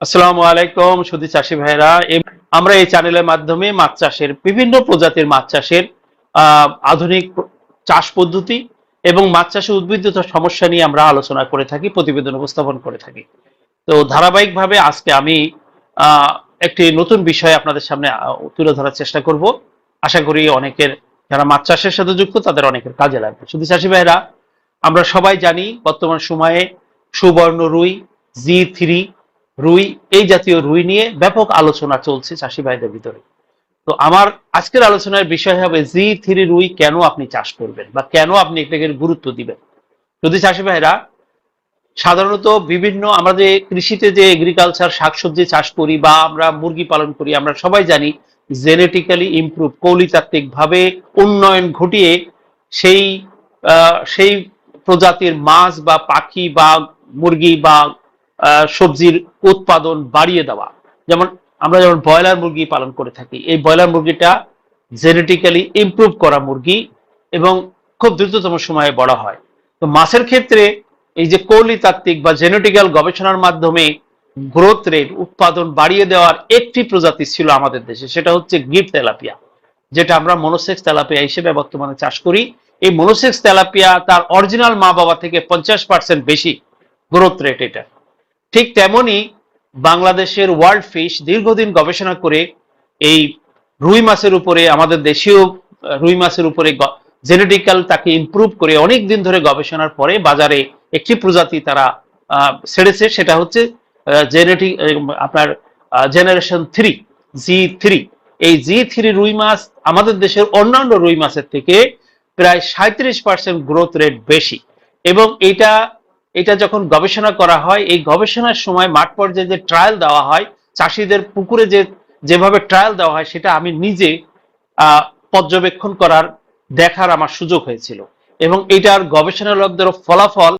আসসালামু আলাইকুম সুদী চাষি ভাইরা আমরা এই চ্যানেলের মাধ্যমে মাছ চাষের বিভিন্ন প্রজাতির মাছ চাষের আধুনিক চাষ পদ্ধতি এবং মাছ চাষে উদ্ভিদ সমস্যা নিয়ে আমরা আলোচনা করে থাকি, প্রতিবেদন উপস্থাপন করে থাকি। তো ধারাবাহিকভাবে আজকে আমি একটি নতুন বিষয় আপনাদের সামনে তুলে ধরার চেষ্টা করব। আশা করি অনেকের যারা মাছ চাষের সাথে যুক্ত, তাদের অনেকের কাজে লাগবে। শুধু চাষি ভাইরা আমরা সবাই জানি বর্তমান সময়ে সুবর্ণ রুই, জি থ্রি রুই, এই জাতীয় রুই নিয়ে ব্যাপক আলোচনা চলছে চাষি ভাইদের ভিতরে। তো আমার আজকের আলোচনার বিষয় হবে জি থ্রি রুই কেন আপনি চাষ করবেন বা কেন আপনি এটাকে গুরুত্ব দিবেন? যদি চাষি ভাইরা সাধারণত বিভিন্ন আমরা যে কৃষিতে যে এগ্রিকালচার শাকসবজি চাষ করি বা আমরা মুরগি পালন করি, আমরা সবাই জানি জেনেটিক্যালি ইমপ্রুভ কৌলিতাত্ত্বিক ভাবে উন্নয়ন ঘটিয়ে সেই সেই প্রজাতির মাছ বা পাখি বা মুরগি বা সবজির উৎপাদন বাড়িয়ে দেওয়া। যেমন আমরা যেমন ব্রয়লার মুরগি পালন করে থাকি, এই ব্রয়লার মুরগিটা জেনেটিক্যালি ইমপ্রুভ করা মুরগি এবং খুব দ্রুততম সময়ে বড় হয়। তো মাছের ক্ষেত্রে এই যে কৌলিতাত্ত্বিক বা জেনেটিক্যাল গবেষণার মাধ্যমে গ্রোথ রেট উৎপাদন বাড়িয়ে দেওয়ার একটি প্রজাতি ছিল আমাদের দেশে, সেটা হচ্ছে গিফট তেলাপিয়া, যেটা আমরা মনোসেক্স তেলাপিয়া হিসেবে বর্তমানে চাষ করি। এই মনোসেক্স তেলাপিয়া তার অরিজিনাল মা বাবা থেকে পঞ্চাশ পার্সেন্ট বেশি গ্রোথ রেট এটা ঠিক তেমনি বাংলাদেশের ওয়ার্ল্ড ফিশ দীর্ঘদিন গবেষণা করে এই রুই মাছের উপরে, আমাদের দেশীয় রুই মাছের উপরে জেনেটিক্যাল তাকে ইমপ্রুভ করে অনেক দিন ধরে গবেষণার পরে বাজারে একটি প্রজাতি তারা ছেড়েছে, সেটা হচ্ছে জেনেটিক আপনার জেনারেশন থ্রি জি থ্রি এই জি থ্রি রুই মাছ আমাদের দেশের অন্যান্য রুই মাছের থেকে প্রায় সাঁত্রিশ পার্সেন্ট গ্রোথ রেট বেশি। এবং এটা এটা যখন গবেষণা করা হয়, এই গবেষণার সময় মাঠ পর্যায়ে যে ট্রায়াল দেওয়া হয়, চাষিদের পুকুরে যে, যেভাবে ট্রায়াল দেওয়া হয়, সেটা আমি নিজে পর্যবেক্ষণ করার দেখার আমার সুযোগ হয়েছিল। এবং এটার গবেষণা ফলাফল